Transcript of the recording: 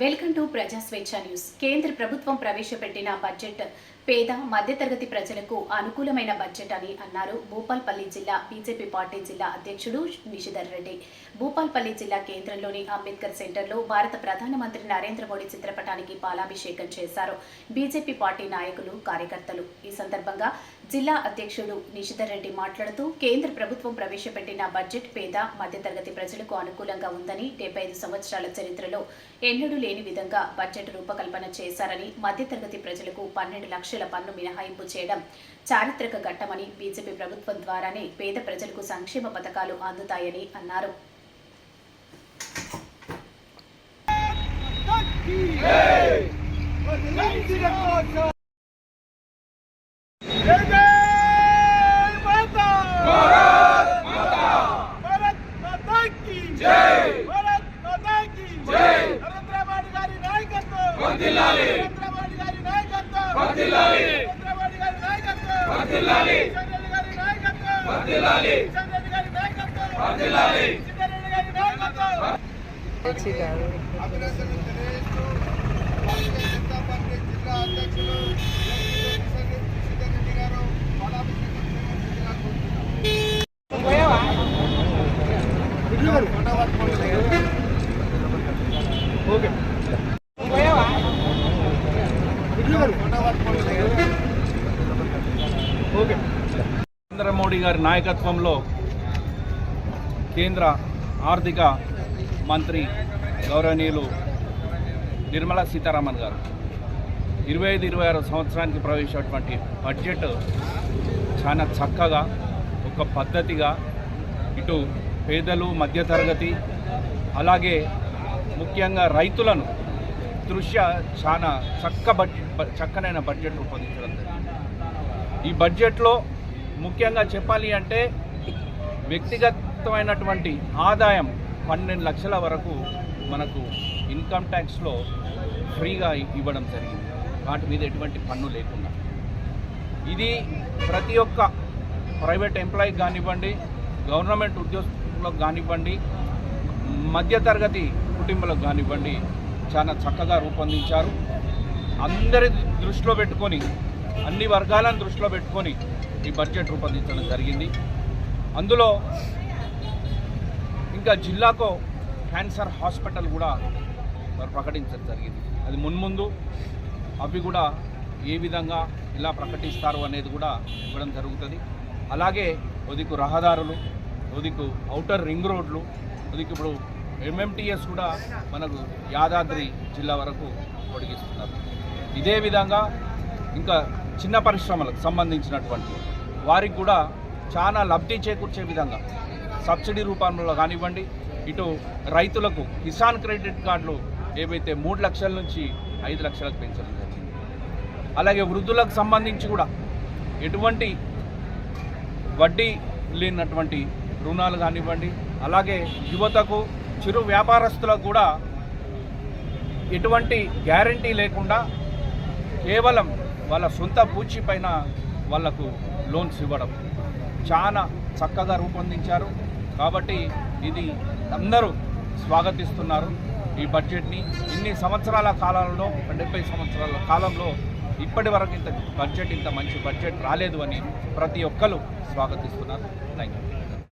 Welcome to ప్రజాస్వేచ్ఛ news. కేంద్ర ప్రభుత్వం ప్రవేశపెట్టిన బడ్జెట్ పేద మధ్యతరగతి ప్రజలకు అనుకూలమైన బడ్జెట్ అని అన్నారు భూపాల్పల్లి జిల్లా బీజేపీ పార్టీ జిల్లా అధ్యక్షుడు నిషిధర్ రెడ్డి. భూపాల్పల్లి జిల్లా కేంద్రంలోని అంబేద్కర్ సెంటర్లో భారత ప్రధానమంత్రి నరేంద్ర మోడీ చిత్రపటానికి పాలాభిషేకం చేశారు బీజేపీ పార్టీ నాయకులు కార్యకర్తలు. ఈ సందర్భంగా జిల్లా అధ్యక్షుడు నిషిధరెడ్డి మాట్లాడుతూ కేంద్ర ప్రభుత్వం ప్రవేశపెట్టిన బడ్జెట్ పేద మధ్యతరగతి ప్రజలకు అనుకూలంగా ఉందని డెబ్బై ఐదు సంవత్సరాల చరిత్రలో ఎన్నడూ లేని విధంగా బడ్జెట్ రూపకల్పన చేశారని మధ్యతరగతి ప్రజలకు పన్నెండు లక్షల పన్ను మినహాయింపు చేయడం చారిత్రక ఘట్టమని బీజేపీ ప్రభుత్వం ద్వారానే పేద ప్రజలకు సంక్షేమ పథకాలు అందుతాయని అన్నారు రెడ్డి గారి నాయకత్వం అభినందనలు తెలియజేస్తూ భారతీయ జనతా పార్టీ జిల్లా అధ్యక్షులు రెడ్డి గారు నరేంద్ర మోడీ గారి నాయకత్వంలో కేంద్ర ఆర్థిక మంత్రి గౌరవనీయులు నిర్మలా సీతారామన్ గారు. ఇరవై ఐదు ఇరవై ఆరు సంవత్సరానికి ప్రవేశమైనటువంటి బడ్జెట్ చాలా చక్కగా ఒక పద్ధతిగా ఇటు పేదలు మధ్యతరగతి అలాగే ముఖ్యంగా రైతులను దృష్ట్యా చాలా చక్క బడ్జెట్ చక్కనైన బడ్జెట్ రూపొందించడం జరిగింది. ఈ బడ్జెట్లో ముఖ్యంగా చెప్పాలి అంటే వ్యక్తిగతమైనటువంటి ఆదాయం పన్నెండు లక్షల వరకు మనకు ఇన్కమ్ ట్యాక్స్లో ఫ్రీగా ఇవ్వడం జరిగింది. వాటి మీద ఎటువంటి పన్ను లేకుండా. ఇది ప్రతి ఒక్క ప్రైవేట్ ఎంప్లాయీకి కానివ్వండి గవర్నమెంట్ ఉద్యోగులకు కానివ్వండి మధ్యతరగతి కుటుంబాలకు కానివ్వండి చాలా చక్కగా రూపొందించారు. అందరి దృష్టిలో పెట్టుకొని అన్ని వర్గాలను దృష్టిలో పెట్టుకొని ఈ బడ్జెట్ రూపొందించడం జరిగింది. అందులో ఇంకా జిల్లాకు క్యాన్సర్ హాస్పిటల్ కూడా మరి ప్రకటించడం జరిగింది. అది మున్ముందు అవి కూడా ఏ విధంగా ఇలా ప్రకటిస్తారు అనేది కూడా ఇవ్వడం జరుగుతుంది. అలాగే ఉదికు రహదారులు ఉదికు ఔటర్ రింగ్ రోడ్లు ఉదికి ఇప్పుడు ఎంఎంటీఎస్ కూడా మనకు యాదాద్రి జిల్లా వరకు పొడిగిస్తున్నారు. ఇదే విధంగా ఇంకా చిన్న పరిశ్రమలకు సంబంధించినటువంటి వారికి కూడా చాలా లబ్ధి చేకూర్చే విధంగా సబ్సిడీ రూపంలో కానివ్వండి ఇటు రైతులకు కిసాన్ క్రెడిట్ కార్డులు ఏవైతే మూడు లక్షల నుంచి ఐదు లక్షలకు పెంచడం జరిగింది. అలాగే వృద్ధులకు సంబంధించి కూడా ఎటువంటి వడ్డీ లేనటువంటి రుణాలు కానివ్వండి అలాగే యువతకు చిరు వ్యాపారస్తులకు కూడా ఎటువంటి గ్యారంటీ లేకుండా కేవలం వాళ్ళ సొంత పూచి పైన వాళ్ళకు లోన్స్ ఇవ్వడం. చాలా చక్కగా రూపొందించారు. కాబట్టి ఇది అందరూ స్వాగతిస్తున్నారు. ఈ బడ్జెట్ని ఇన్ని సంవత్సరాల కాలంలో డెబ్బై సంవత్సరాల కాలంలో ఇప్పటి వరకు ఇంత బడ్జెట్ ఇంత మంచి బడ్జెట్ రాలేదు అని ప్రతి ఒక్కరు స్వాగతిస్తున్నారు. Thank you